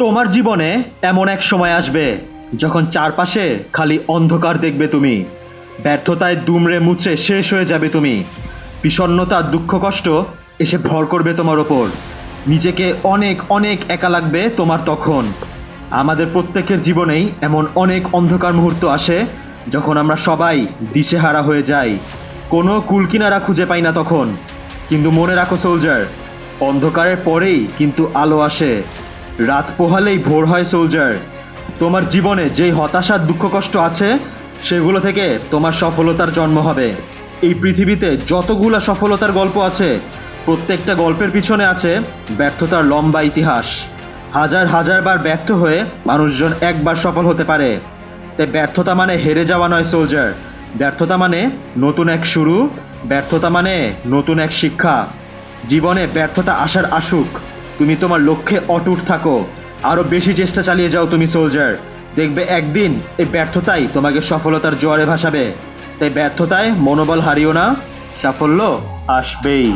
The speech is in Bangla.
তোমার জীবনে এমন এক সময় আসবে যখন চারপাশে খালি অন্ধকার দেখবে তুমি। ব্যর্থতায় দুমড়ে মুচড়ে শেষ হয়ে যাবে তুমি। বিষণ্ণতা, দুঃখ, কষ্ট এসে ভর করবে তোমার ওপর। নিজেকে অনেক অনেক একা লাগবে তোমার তখন। আমাদের প্রত্যেকের জীবনেই এমন অনেক অন্ধকার মুহূর্ত আসে যখন আমরা সবাই দিশেহারা হয়ে যাই। কোনো কুলকিনারা খুঁজে পাই না তখন। কিন্তু মনে রাখো সোলজার অন্ধকারের পরেই কিন্তু আলো আসে। রাত পোহালেই ভোর হয় সোলজার তোমার জীবনে যেই হতাশার দুঃখ কষ্ট আছে, সেগুলো থেকে তোমার সফলতার জন্ম হবে। এই পৃথিবীতে যতগুলো সফলতার গল্প আছে, প্রত্যেকটা গল্পের পিছনে আছে ব্যর্থতার লম্বা ইতিহাস। হাজার হাজার বার ব্যর্থ হয়ে মানুষজন একবার সফল হতে পারে। তাই ব্যর্থতা মানে হেরে যাওয়া নয় সোলজার ব্যর্থতা মানে নতুন এক শুরু, ব্যর্থতা মানে নতুন এক শিক্ষা। জীবনে ব্যর্থতা আসার আসুক তুমি তোমার লক্ষ্যে অটুট থাকো। আরও বেশি চেষ্টা চালিয়ে যাও তুমি সোলজার দেখবে একদিন এই ব্যর্থতাই তোমাকে সফলতার জোয়ারে ভাসাবে। তাই ব্যর্থতায় মনোবল হারিও না, সাফল্য আসবেই।